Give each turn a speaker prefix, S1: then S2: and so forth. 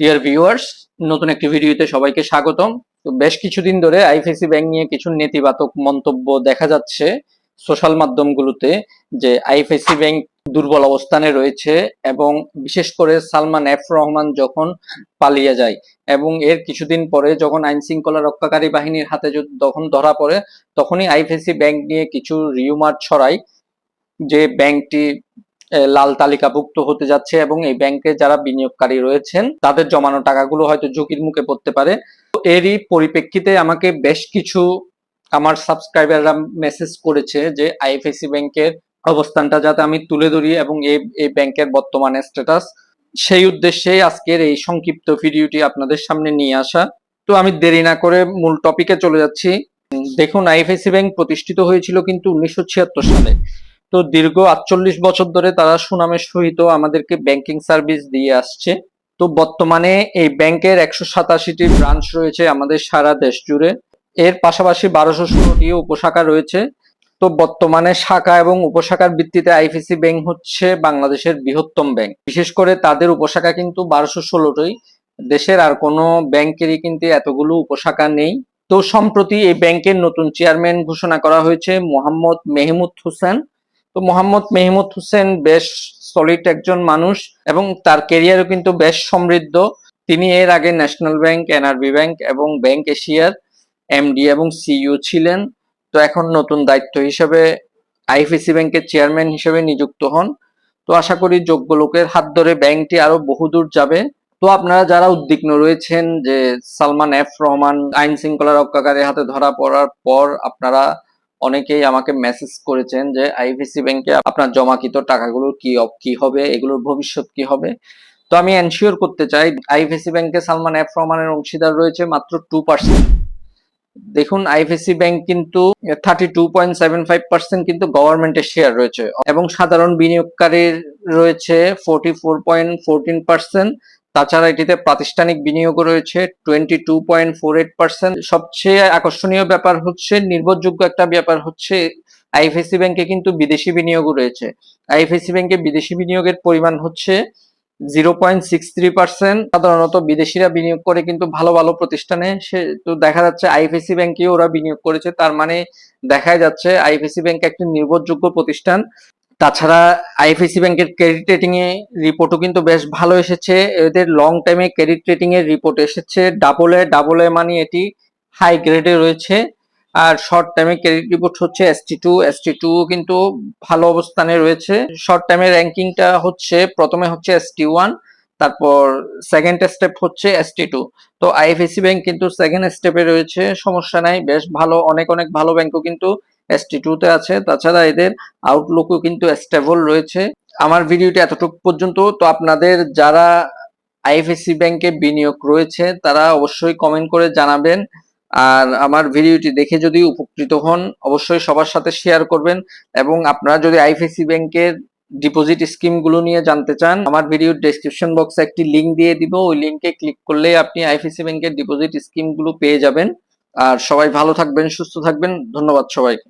S1: Dear viewers নতুন একটি ভিডিওতে সবাইকে স্বাগতম। তো বেশ কিছুদিন ধরে আইফিসি ব্যাংক নিয়ে কিছু নেতিবাচক মন্তব্য দেখা যাচ্ছে সোশ্যাল মাধ্যমগুলোতে যে আইফিসি ব্যাংক দুর্বল অবস্থানে রয়েছে এবং বিশেষ করে সালমান এফ রহমান যখন পালিয়ে যায় এবং এর কিছুদিন পরে যখন আইন শৃঙ্খলা রক্ষাকারী বাহিনীর হাতে যখন ধরা পড়ে, তখনই আইফিসি ব্যাংক নিয়ে কিছু রিউমার ছড়ায় যে ব্যাংকটি লাল তালিকাভুক্ত হতে যাচ্ছে এবং এই ব্যাংকে যারা বিনিয়োগকারী রয়েছেন, তাদের জমানো টাকাগুলো হয়তো ঝুঁকির মুখে পড়তে পারে। এরই পরিপ্রেক্ষিতে আমাকে বেশ কিছু আমার সাবস্ক্রাইবাররা মেসেজ করেছে যে আইএফএসি ব্যাংকের অবস্থানটা যাতে আমি তুলে ধরি এবং এই এই ব্যাংকের বর্তমান স্ট্যাটাস সেই উদ্দেশ্যে আজকের এই সংক্ষিপ্ত ভিডিওটি আপনাদের সামনে নিয়ে আসা। তো আমি দেরি না করে মূল টপিকে চলে যাচ্ছি। দেখুন আইএফএসি ব্যাংক প্রতিষ্ঠিত হয়েছিল কিন্তু উনিশশো ছিয়াত্তর সালে। তো দীর্ঘ আটচল্লিশ বছর ধরে তারা সুনামের সহিত আমাদেরকে ব্যাংকিং সার্ভিস দিয়ে আসছে। তো বর্তমানে এই ব্যাংকের একশো সাতাশিটি ব্রাঞ্চ রয়েছে আমাদের সারা দেশ জুড়ে। এর পাশাপাশি বারোশো ষোলোটি উপশাখা রয়েছে। তো বর্তমানে শাখা এবং উপশাখার ভিত্তিতে আইফিসি ব্যাংক হচ্ছে বাংলাদেশের বৃহত্তম ব্যাংক। বিশেষ করে তাদের উপশাখা কিন্তু বারোশো ষোলোটি। দেশের আর কোনো ব্যাংকেরই কিন্তু এতগুলো উপশাখা নেই। তো সম্প্রতি এই ব্যাংকের নতুন চেয়ারম্যান ঘোষণা করা হয়েছে, মোহাম্মদ মেহমুদ হোসেন। তো মোহাম্মদ মেহমুদ হোসেন বেশ সলিড একজন মানুষ এবং তার ক্যারিয়ারও কিন্তু বেশ সমৃদ্ধ। তিনি এর আগে ন্যাশনাল ব্যাংক এনআরবি ব্যাংক এবং ব্যাংক এশিয়ার এমডি এবং সিইও ছিলেন। তো এখন নতুন দায়িত্ব হিসেবে আইএফএসি ব্যাংকের চেয়ারম্যান হিসেবে নিযুক্ত হন। তো আশা করি যোগ্য লোকের হাত ধরে ব্যাংকটি আরও বহুদূর যাবে। তো আপনারা যারা উদ্বিগ্ন রয়েছেন যে সালমান এফ রহমান আইন শৃঙ্খলা রক্ষাকারীর হাতে ধরা পড়ার পর আপনারা অনেকেই আমাকে মেসেজ করেছেন যে, আইভিসি ব্যাংকে আপনার জমাকৃত টাকাগুলো কি কি হবে? এগুলোর ভবিষ্যৎ কি হবে? তো আমি এনশিওর করতে চাই, আইভিসি ব্যাংকে সালমান এফ রহমানের অংশীদার রয়েছে মাত্র টু পার্সেন্ট দেখুন, আইভিসি ব্যাংক কিন্তু thirty two point seven five percent কিন্তু গভর্নমেন্টের শেয়ার রয়েছে। এবং সাধারণ বিনিয়োগকারীর রয়েছে forty four point fourteen percent তাছাড়া এটিতে প্রাতিষ্ঠানিক বিনিয়োগও রয়েছে twenty two point four eight percent সবচেয়ে আকর্ষণীয় ব্যাপার হচ্ছে, নির্ভরযোগ্য একটা ব্যাপার হচ্ছে আইএফএসি ব্যাংকে কিন্তু বিদেশি বিনিয়োগও রয়েছে। আইএফএসি ব্যাংকে বিদেশি বিনিয়োগের পরিমাণ হচ্ছে zero point six three percent সাধারণত বিদেশিরা বিনিয়োগ করে কিন্তু ভালো ভালো প্রতিষ্ঠানে, সে তো দেখা যাচ্ছে আইএফএসি ব্যাংকে ওরা বিনিয়োগ করেছে। তার মানে দেখা যাচ্ছে আইএফএসি ব্যাংক একটি নির্ভরযোগ্য প্রতিষ্ঠান। তাছাড়া আইএফএসি ব্যাংকের ক্রেডিট রেটিং এ রিপোর্টও কিন্তু বেশ ভালো এসেছে। এদের লং টাইমে ক্রেডিট রেটিং এর রিপোর্ট এসেছে। ডাবল এ ডাবল এ মানে এটি হাই গ্রেডে রয়েছে। আর শর্ট টাইমে ক্রেডিট রিপোর্ট হচ্ছে এসটি টু এসটি টু কিন্তু ভালো অবস্থানে রয়েছে। শর্ট টাইমে র্যাঙ্কিংটা হচ্ছে, প্রথমে হচ্ছে এসটি ওয়ান তারপর সেকেন্ড স্টেপ হচ্ছে এসটি টু তো আইএফএসি ব্যাংক কিন্তু সেকেন্ড স্টেপে রয়েছে। সমস্যা নাই, বেশ ভালো, অনেক অনেক ভালো ব্যাংকও কিন্তু এসটি টু তে আছে। তাছাড়া এদের আউটলুকও কিন্তু স্টেবল রয়েছে। আমার ভিডিওটি এতটুকু পর্যন্ত। তো আপনাদের যারা আইএফএসি ব্যাংকে বিনিয়োগ রয়েছে, তারা অবশ্যই কমেন্ট করে জানাবেন। আর আমার ভিডিওটি দেখে যদি উপকৃত হন, অবশ্যই সবার সাথে শেয়ার করবেন। এবং আপনারা যদি আইএফএসি ব্যাংকের ডিপোজিট স্কিমগুলো নিয়ে জানতে চান, আমার ভিডিওর ডেসক্রিপশন বক্সে একটি লিংক দিয়ে দিব। ওই লিংকে ক্লিক করলে আপনি আইএফএসি ব্যাংকের ডিপোজিট স্কিমগুলো পেয়ে যাবেন। আর সবাই ভালো থাকবেন, সুস্থ থাকবেন। ধন্যবাদ সবাইকে।